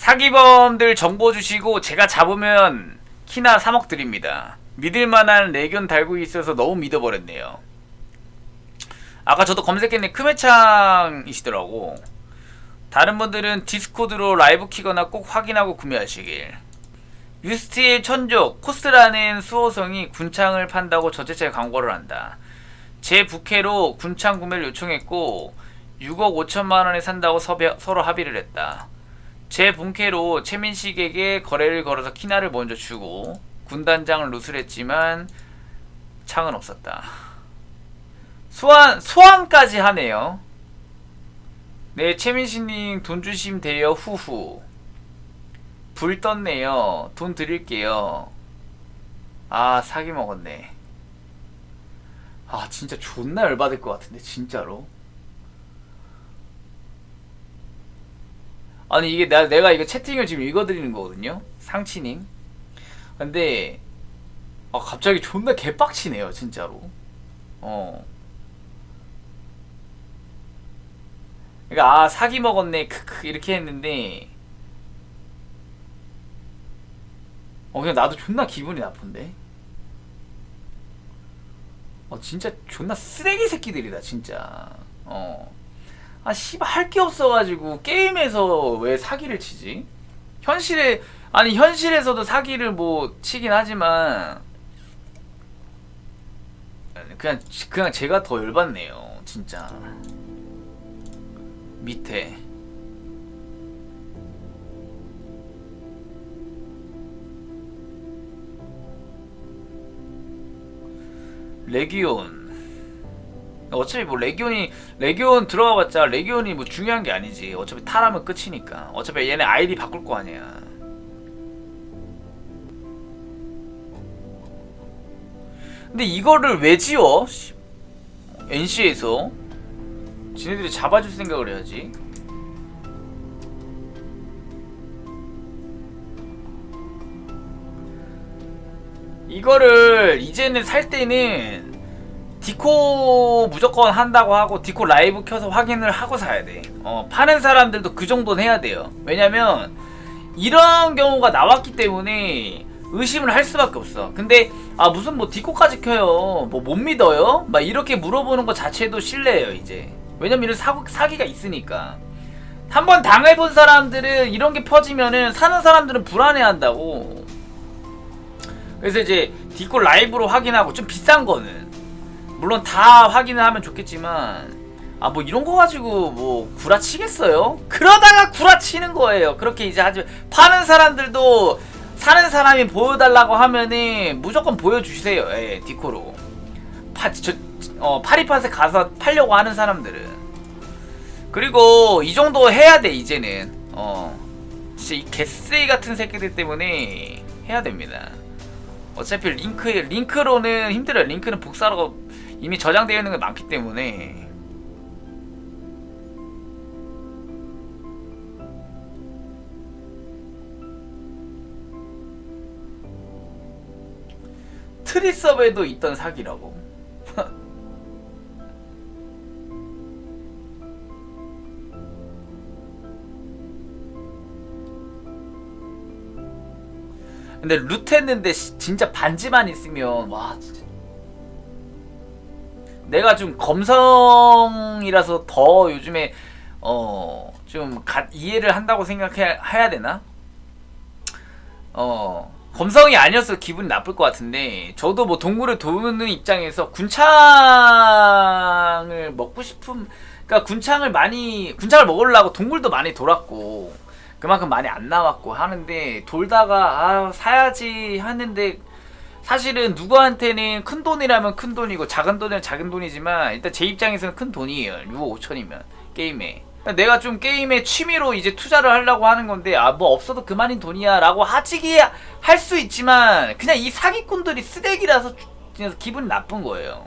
사기범들 정보 주시고 제가 잡으면 키나 3억 드립니다. 믿을만한 레견 달고 있어서 너무 믿어버렸네요. 아까 저도 검색했는데 크메창이시더라고. 다른 분들은 디스코드로 라이브 키거나 꼭 확인하고 구매하시길. 유스티의 천족 코스라는 수호성이 군창을 판다고 전체차에 광고를 한다. 제 부캐로 군창 구매를 요청했고 6억 5천만 원에 산다고 섭외- 서로 합의를 했다. 제 본캐로 최민식에게 거래를 걸어서 키나를 먼저 주고 군단장을 누설했지만 창은 없었다. 소환 소환까지 하네요. 네 최민식님 돈 주시면 돼요 후후. 불 떴네요. 돈 드릴게요. 아 사기 먹었네. 아 진짜 존나 열받을 것 같은데 진짜로. 아니 이게 나, 내가 이거 채팅을 지금 읽어드리는 거거든요. 상치님 근데 아 갑자기 존나 개빡치네요 진짜로. 어. 그러니까 아 사기 먹었네 크크 이렇게 했는데 어 그냥 나도 존나 기분이 나쁜데? 어 진짜 존나 쓰레기 새끼들이다 진짜. 어 아 씨발 할 게 없어가지고 게임에서 왜 사기를 치지? 현실에 아니 현실에서도 사기를 뭐 치긴 하지만 그냥 그냥 제가 더 열받네요 진짜. 밑에. 레기온 어차피 뭐 레기온이 레기온 들어가봤자 레기온이 뭐 중요한 게 아니지. 어차피 탈하면 끝이니까. 어차피 얘네 아이디 바꿀 거 아니야. 근데 이거를 왜 지워? 씨, NC에서. 지네들이 잡아줄 생각을 해야지. 이거를 이제는 살 때는 디코 무조건 한다고 하고 디코 라이브 켜서 확인을 하고 사야 돼. 어, 파는 사람들도 그 정도는 해야 돼요. 왜냐면 이런 경우가 나왔기 때문에 의심을 할 수밖에 없어. 근데 아 무슨 뭐 디코까지 켜요. 뭐 못 믿어요? 막 이렇게 물어보는 것 자체도 실례예요, 이제. 왜냐면 이런 사고, 사기가 있으니까. 한번 당해본 사람들은 이런 게 퍼지면은 사는 사람들은 불안해한다고. 그래서 이제 디코 라이브로 확인하고 좀 비싼 거는 물론 다 확인을 하면 좋겠지만 아 뭐 이런 거 가지고 뭐 구라치겠어요? 그러다가 구라치는 거예요. 그렇게 이제 하지 파는 사람들도 사는 사람이 보여달라고 하면은 무조건 보여주세요. 예, 디코로 파, 저, 어, 파리팟에 가서 팔려고 하는 사람들은 그리고 이 정도 해야 돼 이제는 어 진짜 이 개쓰레기 같은 새끼들 때문에 해야 됩니다. 어차피 링크 링크로는 힘들어요. 링크는 복사하고 이미 저장되어 있는 게 많기 때문에 트리서브에도 있던 사기라고. 근데 루트 했는데 시- 진짜 반지만 있으면 와 진짜 내가 좀 검성이라서 더 요즘에 어 좀 이해를 한다고 생각해야 해야 되나? 어 검성이 아니었어 기분이 나쁠 것 같은데 저도 뭐 동굴을 도는 입장에서 군창을 먹고 싶은 그러니까 군창을 많이 군창을 먹으려고 동굴도 많이 돌았고 그만큼 많이 안 나왔고 하는데 돌다가 아 사야지 하는데 사실은 누구한테는 큰 돈이라면 큰 돈이고 작은 돈이면 작은 돈이지만 일단 제 입장에서는 큰 돈이에요. 6억 5천이면 게임에. 내가 좀 게임에 취미로 이제 투자를 하려고 하는 건데 아 뭐 없어도 그만인 돈이야 라고 하지기 할 수 있지만 그냥 이 사기꾼들이 쓰레기라서 기분이 나쁜 거예요